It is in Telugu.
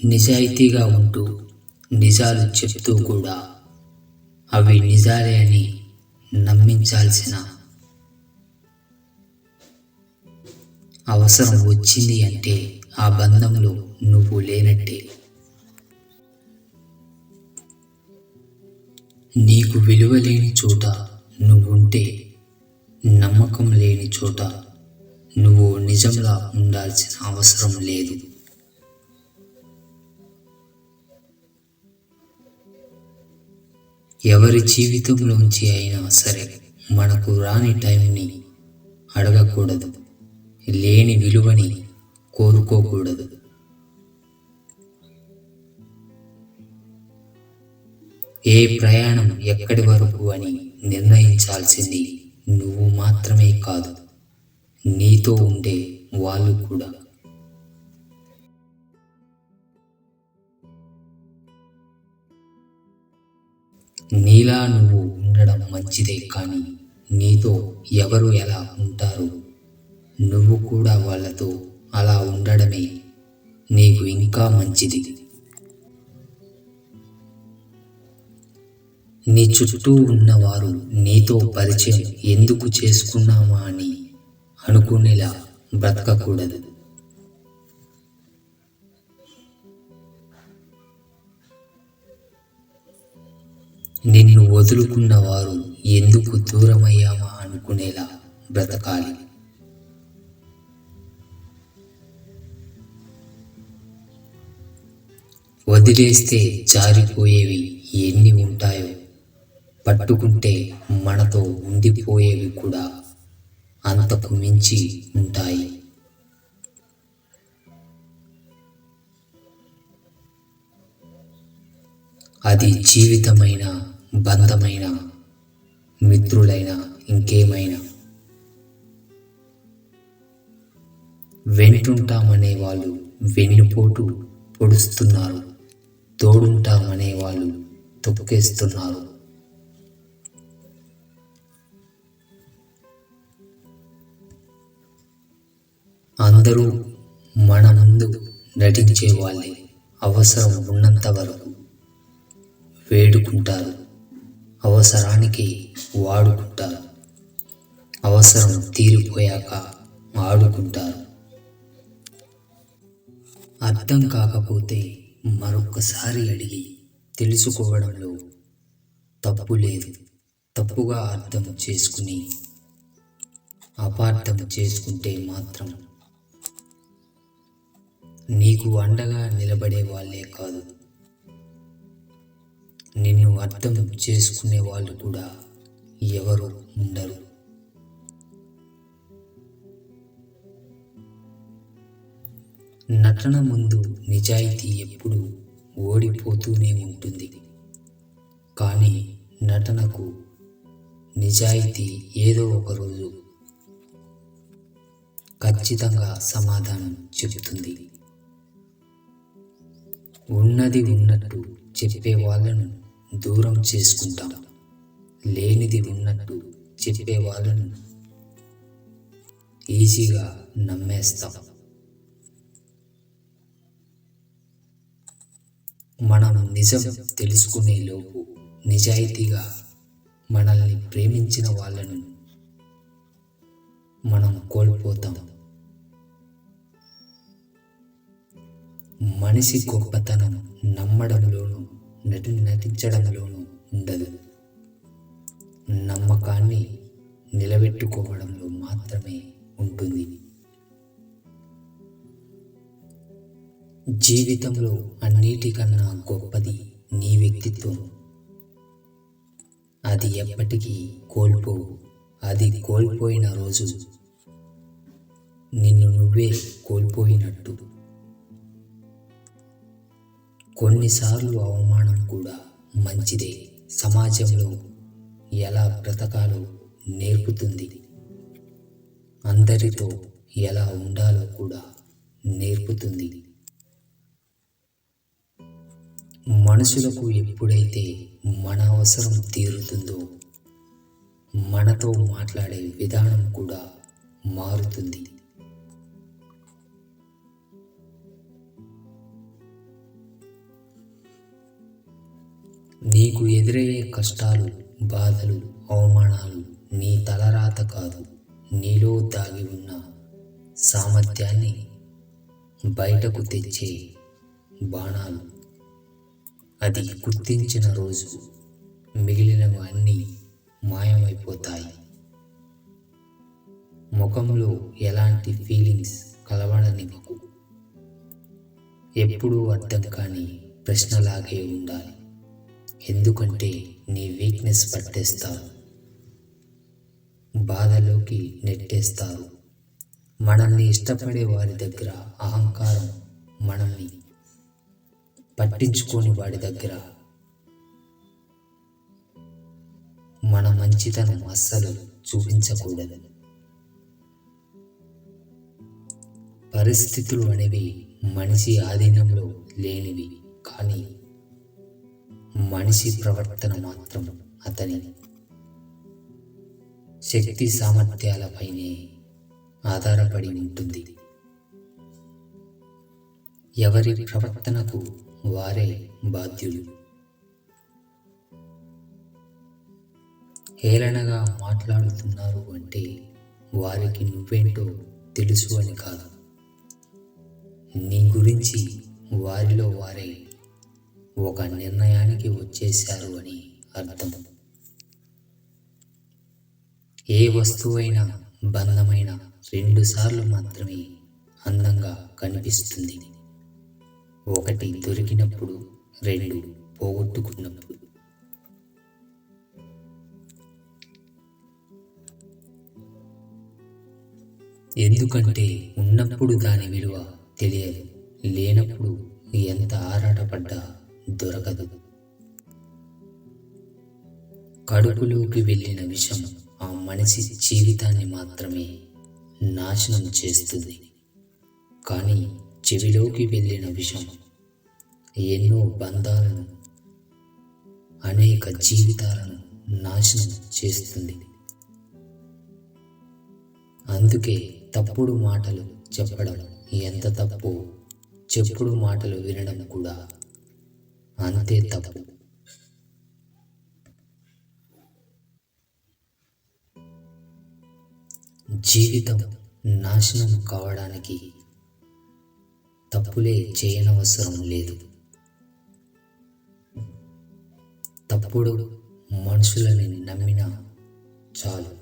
నిజాయితీగా ఉంటూ నిజాలు చెప్తూ కూడా అవి నిజాలే అని నమ్మించాల్సిన అవసరం వచ్చింది అంటే ఆ బంధంలో నువ్వు లేనట్టే. నీకు విలువ లేని చోట నువ్వుంటే నమ్మకం లేని చోట నువ్వు నిజంగా ఉండాల్సిన అవసరం లేదు. ఎవరి జీవితంలోంచి అయినా సరే మనకు రాని టైంని అడగకూడదు లేని విలువని కోరుకోకూడదు. ఏ ప్రయాణం ఎక్కడి వరకు అని నిర్ణయించాల్సింది నువ్వు మాత్రమే కాదు నీతో ఉండే వాళ్ళు కూడా. నీలా నువ్వు ఉండడం మంచిదే కానీ నీతో ఎవరు ఎలా ఉంటారు? నువ్వు కూడా వాళ్ళతో అలా ఉండడమే నీకు ఇంకా మంచిది. నీ చుట్టూ ఉన్నవారు నీతో పరిచయం ఎందుకు చేసుకున్నామా అని అనుకునేలా బ్రతకకూడదు. నిన్ను వదులుకున్న వారు ఎందుకు దూరమయ్యామా అనుకునేలా బ్రతకాలి. వదిలేస్తే జారిపోయేవి ఎన్ని ఉంటాయో పట్టుకుంటే మనతో ఉండిపోయేవి కూడా అంతకు మించి ఉంటాయి. అది జీవితమైన బంధమైన మిత్రులైన ఇంకేమైనా. వెంటుంటామనే వాళ్ళు వెన్నుపోటు పొడుస్తున్నారు. తోడుంటామనే వాళ్ళు తొక్కేస్తున్నారు. అందరూ మన ముందు నటించే వాళ్ళే అవసరం ఉన్నంత వరకు వేడుకుంటారు. అవసరానికి వాడుకుంటారు. అవసరం తీరిపోయాక ఆడుకుంటారు. అర్థం కాకపోతే మరొకసారి అడిగి తెలుసుకోవడంలో తప్పు లేదు. తప్పుగా అర్థం చేసుకుని అపార్థం చేసుకుంటే మాత్రం నీకు అండగా నిలబడే వాళ్ళే కాదు. నిన్ను అర్థం చేసుకునే వాళ్ళు కూడా ఎవరు ఉండరు. నటన ముందు నిజాయితీ ఎప్పుడు ఓడిపోతూనే ఉంటుంది. కానీ నటనకు నిజాయితీ ఏదో ఒక రోజు ఖచ్చితంగా సమాధానం చెబుతుంది. ఉన్నది ఉన్నట్టు చెప్పే వాళ్ళను దూరం చేసుకుంటాం. లేనిది ఉన్నట్టు చెప్పే వాళ్ళను ఈజీగా నమ్మేస్తాం. మనం నిజం తెలుసుకునే లోపు నిజాయితీగా మనల్ని ప్రేమించిన వాళ్ళను మనం కోల్పోతాం. మనిషి గొప్పతనం నమ్మడంలోనూ నటి నటించడంలోనూ ఉండదు. నమ్మకాన్ని నిలబెట్టుకోవడంలో మాత్రమే ఉంటుంది. జీవితంలో అన్నిటికన్నా గొప్పది నీ వ్యక్తిత్వం. అది ఎప్పటికీ కోల్పోవు. అది కోల్పోయిన రోజు నిన్ను నువ్వే కోల్పోయినట్టు. కొన్నిసార్లు అవమానం కూడా మంచిదే. సమాజంలో ఎలా బ్రతకాలో నేర్పుతుంది. అందరితో ఎలా ఉండాలో కూడా నేర్పుతుంది. మనుషులకు ఎప్పుడైతే మన అవసరం తీరుతుందో మనతో మాట్లాడే విధానం కూడా మారుతుంది. నీకు ఎదురయ్యే కష్టాలు బాధలు అవమానాలు నీ తలరాత కాదు. నీలో దాగి ఉన్న సామర్థ్యాన్ని బయటకు తెచ్చే బాణాలు. అది గుర్తించిన రోజు మిగిలినవన్నీ మాయమైపోతాయి. ముఖంలో ఎలాంటి ఫీలింగ్స్ కలవడనివ్వకు. ఎప్పుడూ అర్థం కాని ప్రశ్నలాగే ఉండాలి. ఎందుకంటే నీ వీక్నెస్ పట్టేస్తారు బాధలోకి నెట్టేస్తారు. మనల్ని ఇష్టపడే వారి దగ్గర అహంకారం మనల్ని పట్టించుకోని వాడి దగ్గర. మన మంచితనం అస్సలు చూపించకూడదు. పరిస్థితులు అనేవి మనిషి ఆధీనంలో లేనివి కానీ మనిషి ప్రవర్తన మాత్రం అతని శక్తి సామర్థ్యాలపైనే ఆధారపడి ఉంటుంది. ఎవరి ప్రవర్తనకు వారే బాధ్యులు. హేళనగా మాట్లాడుతున్నారు అంటే వారికి నువ్వేంటో తెలుసు అని కాదు. నీ గురించి వారిలో వారే ఒక నిర్ణయానికి వచ్చేశారు అని అర్థం. ఏ వస్తువైనా బంధమైన రెండుసార్లు మాత్రమే అందంగా కనిపిస్తుంది. ఒకటి దొరికినప్పుడు రెండు పోగొట్టుకున్నప్పుడు. ఎందుకంటే ఉన్నప్పుడు దాని విలువ తెలియదు లేనప్పుడు ఎంత ఆరాటపడ్డా దొరకదు. కడుపులోకి వెళ్ళిన విషం ఆ మనిషి జీవితాన్ని మాత్రమే నాశనం చేస్తుంది. కానీ చెవిలోకి వెళ్ళిన విషం ఎన్నో బంధాలను అనేక జీవితాలను నాశనం చేస్తుంది. అందుకే తప్పుడు మాటలు చెప్పడం ఎంత తప్పు చెప్పుడు మాటలు వినడం కూడా అంతే తప్పు జీవితం నాశనం కావడానికి తప్పులే చేయనవసరం లేదు. తప్పుడు మనుషులని నమ్మినా చాలు.